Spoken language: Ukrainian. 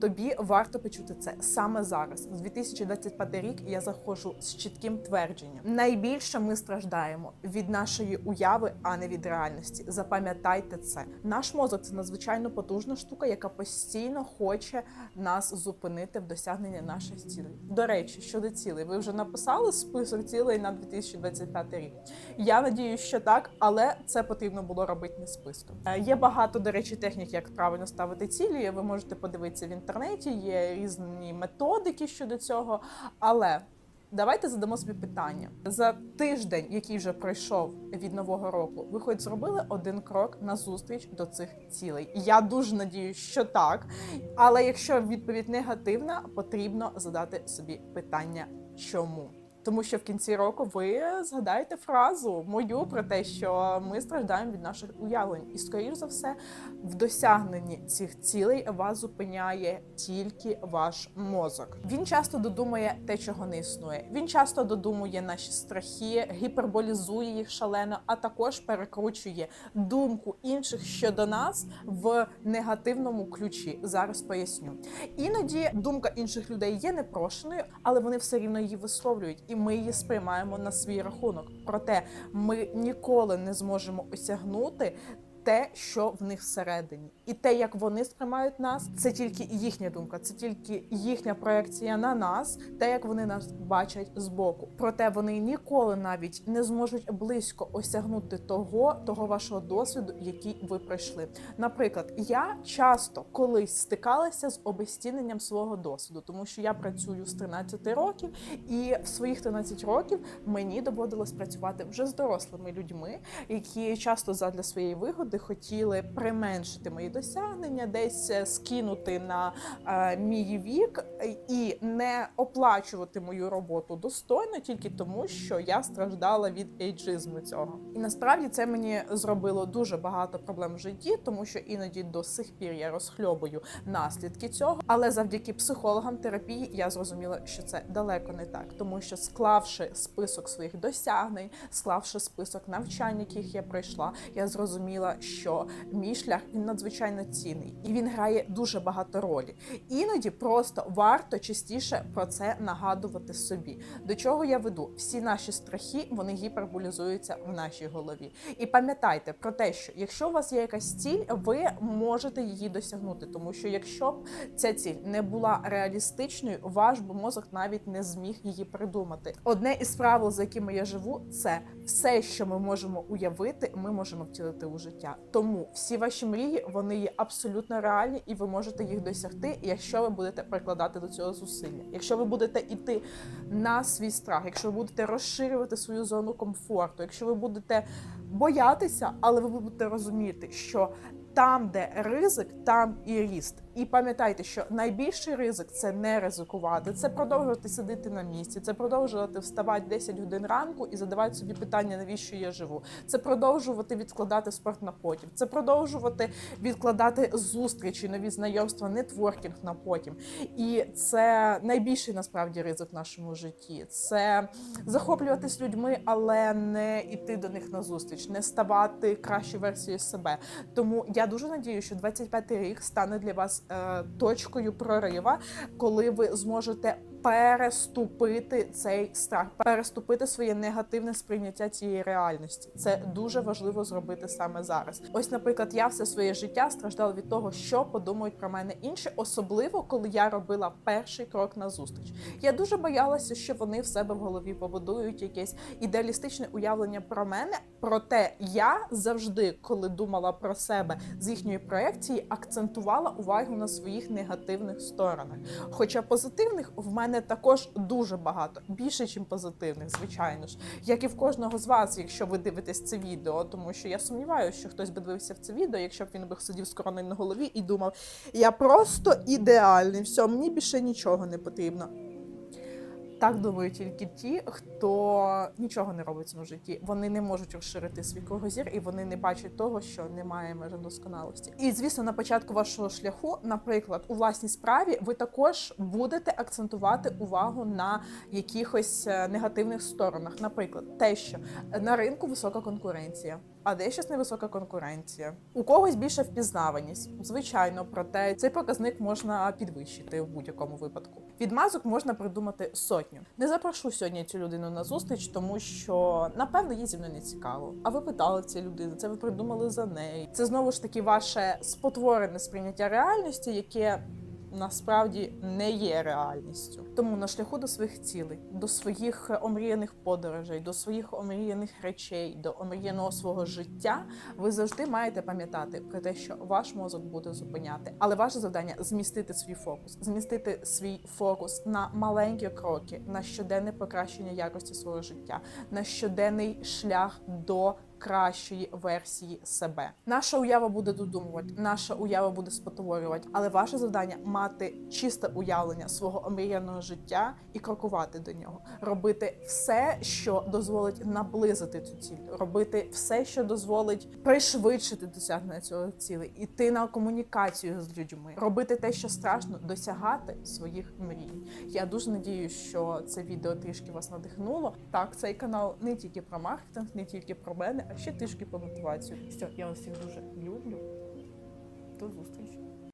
Тобі варто почути це саме зараз. У 2025 рік я заходжу з чітким твердженням. Найбільше ми страждаємо від нашої уяви, а не від реальності. Запам'ятайте це. Наш мозок це надзвичайно потужна штука, яка постійно хоче нас зупинити в досягненні наших цілей. До речі, щодо цілей, ви вже написали список цілей на 2025 рік. Я надію, що так, але це потрібно було робити не списком. Е, Є багато, до речі, технік, як правильно ставити цілі. Ви можете подивитися в інтернеті, є різні методики щодо цього. Але давайте задамо собі питання за тиждень, який вже пройшов від нового року. Ви хоч зробили один крок на зустріч до цих цілей. Я дуже надію, що так. Але якщо відповідь негативна, потрібно задати собі питання, чому. Тому що в кінці року ви згадаєте фразу мою про те, що ми страждаємо від наших уявлень, і скоріш за все, в досягненні цих цілей вас зупиняє тільки ваш мозок. Він часто додумує те, чого не існує. Він часто додумує наші страхи, гіперболізує їх шалено, а також перекручує думку інших щодо нас в негативному ключі. Зараз поясню. Іноді думка інших людей є непрошеною, але вони все рівно її висловлюють, і ми її сприймаємо на свій рахунок. Проте ми ніколи не зможемо осягнути. Те, що в них всередині, і те, як вони сприймають нас, це тільки їхня думка, це тільки їхня проекція на нас, те, як вони нас бачать збоку. Проте вони ніколи навіть не зможуть близько осягнути того, того вашого досвіду, який ви пройшли. Наприклад, я часто колись стикалася з обезціненням свого досвіду, тому що я працюю з 13 років, і в своїх 13 років мені доводилось працювати вже з дорослими людьми, які часто задля своєї вигоди хотіли применшити мої досягнення, десь е, скинути на е, мій вік і не оплачувати мою роботу достойно тільки тому, що я страждала від ейджизму цього. І насправді це мені зробило дуже багато проблем в житті, тому що іноді до сих пір я розхльобую наслідки цього. Але завдяки психологам терапії я зрозуміла, що це далеко не так, тому що склавши список своїх досягнень, склавши список навчань, яких я пройшла, я зрозуміла, що мій шлях він надзвичайно цінний і він грає дуже багато ролі. Іноді просто варто частіше про це нагадувати собі. До чого я веду? Всі наші страхи вони гіперболізуються в нашій голові. І пам'ятайте про те, що якщо у вас є якась ціль, ви можете її досягнути, тому що якщо б ця ціль не була реалістичною, ваш би мозок навіть не зміг її придумати. Одне із правил, за якими я живу, це все, що ми можемо уявити, ми можемо втілити у життя. Тому всі ваші мрії вони є абсолютно реальні, і ви можете їх досягти, якщо ви будете прикладати до цього зусилля. Якщо ви будете йти на свій страх, якщо ви будете розширювати свою зону комфорту, якщо ви будете боятися, але ви будете розуміти, що там, де ризик, там і ріст. І пам'ятайте, що найбільший ризик це не ризикувати, це продовжувати сидіти на місці, це продовжувати вставати 10 годин ранку і задавати собі питання, навіщо я живу. Це продовжувати відкладати спорт на потім. Це продовжувати відкладати зустрічі, нові знайомства, нетворкінг на потім. І це найбільший насправді ризик в нашому житті. Це захоплюватись людьми, але не йти до них на зустріч, не ставати кращою версією себе. Тому я дуже надію, що 25-й рік стане для вас е, точкою прорива, коли ви зможете переступити цей страх, переступити своє негативне сприйняття цієї реальності. Це дуже важливо зробити саме зараз. Ось, наприклад, я все своє життя страждала від того, що подумають про мене інші, особливо коли я робила перший крок на зустріч. Я дуже боялася, що вони в себе в голові побудують якесь ідеалістичне уявлення про мене. Проте я завжди, коли думала про себе з їхньої проекції, акцентувала увагу на своїх негативних сторонах. Хоча позитивних в мене також дуже багато, більше, ніж позитивних, звичайно ж, як і в кожного з вас, якщо ви дивитесь це відео, тому що я сумніваюся, що хтось би дивився в це відео, якщо б він би сидів з короною на голові і думав, я просто ідеальний, все, мені більше нічого не потрібно. Так думають тільки ті, хто нічого не робить в цьому житті. Вони не можуть розширити свій кругозір, і вони не бачать того, що немає межі досконалості. І звісно, на початку вашого шляху, наприклад, у власній справі, ви також будете акцентувати увагу на якихось е, негативних сторонах. Наприклад, те, що на ринку висока конкуренція. А де щось невисока конкуренція. У когось більша впізнаваність. Звичайно, проте цей показник можна підвищити в будь-якому випадку. Відмазок можна придумати сотню. Не запрошу сьогодні цю людину на зустріч, тому що напевно їй зі мною не цікаво. А ви питали цієї людини, це ви придумали за неї. Це знову ж таки ваше спотворене сприйняття реальності, яке насправді не є реальністю. Тому на шляху до своїх цілей, до своїх е, омріяних подорожей, до своїх омріяних речей, до омріяного свого життя, ви завжди маєте пам'ятати про те, що ваш мозок буде зупиняти. Але ваше завдання змістити свій фокус, змістити свій фокус на маленькі кроки, на щоденне покращення якості свого життя, на щоденний шлях до кращої версії себе. Наша уява буде додумувати, наша уява буде спотворювати, але ваше завдання мати чисте уявлення свого омріяного життя і крокувати до нього, робити все, що дозволить наблизити цю ціль, робити все, що дозволить пришвидшити досягнення цього цілі, іти на комунікацію з людьми, робити те, що страшно, досягати своїх мрій. Я дуже надію, що це відео трішки вас надихнуло. Так, цей канал не тільки про маркетинг, не тільки про мене, а ще трішки по мотивацію. Все, я вас всіх дуже люблю. До зустрічі.